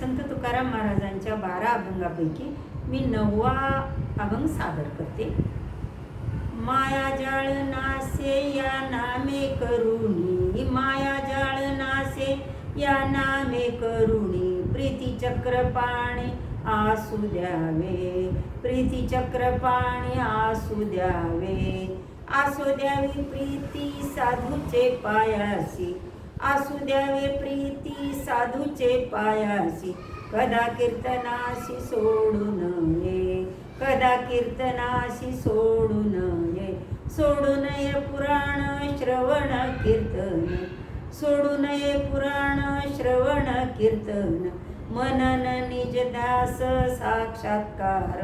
संत तुकाराम महाराजांच्या बारा अभंगापैकी मी नववा अभंग सादर करते. माया जाळ नासे या नामे करुणी माया जाळ नासे या नामे करुणी प्रीती चक्रपाणी आसू द्यावे प्रीती चक्रपाणी आसू द्यावे. आसू द्यावी प्रीती साधूचे पायासी आसू द्यावे प्रीती साधूचे पायासी कदा कीर्तनाशी सोडू नये कदा कीर्तनाशी सोडू नये. सोडू नये पुराण श्रवण कीर्तन सोडू नये पुराण श्रवण कीर्तन. मनन निज ध्यास साक्षात्कार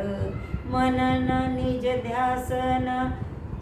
मनन निज ध्यासन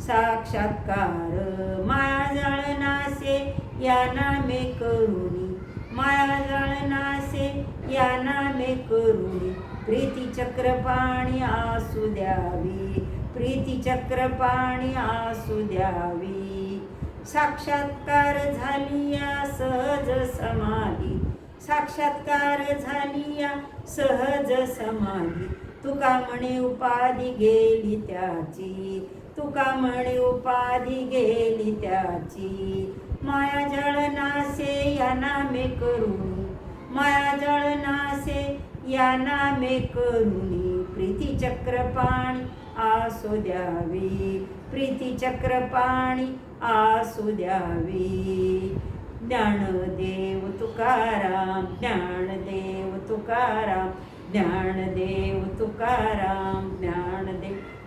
साक्षात्कार. माया जाळ नासे या नामे करुणी. माया जाळ नासे या नामे करुणी. प्रीतीचक्र पाणी आसू द्यावी. प्रीतीचक्र पाणी आसू द्यावी. साक्षात्कार झाली या सहज समाधी. साक्षात्कार झाली या सहज समाधी. तुका म्हणे उपाधी गेली त्याची. तुका म्हणे उपाधी गेली त्याची. माया जळ नासे या नामे करुणी. माया जळ नासे या नामे करुणी. प्रीती चक्र पाणी आसो द्यावी. प्रीती चक्र पाणी आसू द्यावी. ज्ञानदेव तुकाराम ज्ञानदेव तुकाराम. ज्ञानदेव तुकाराम ज्ञानदेव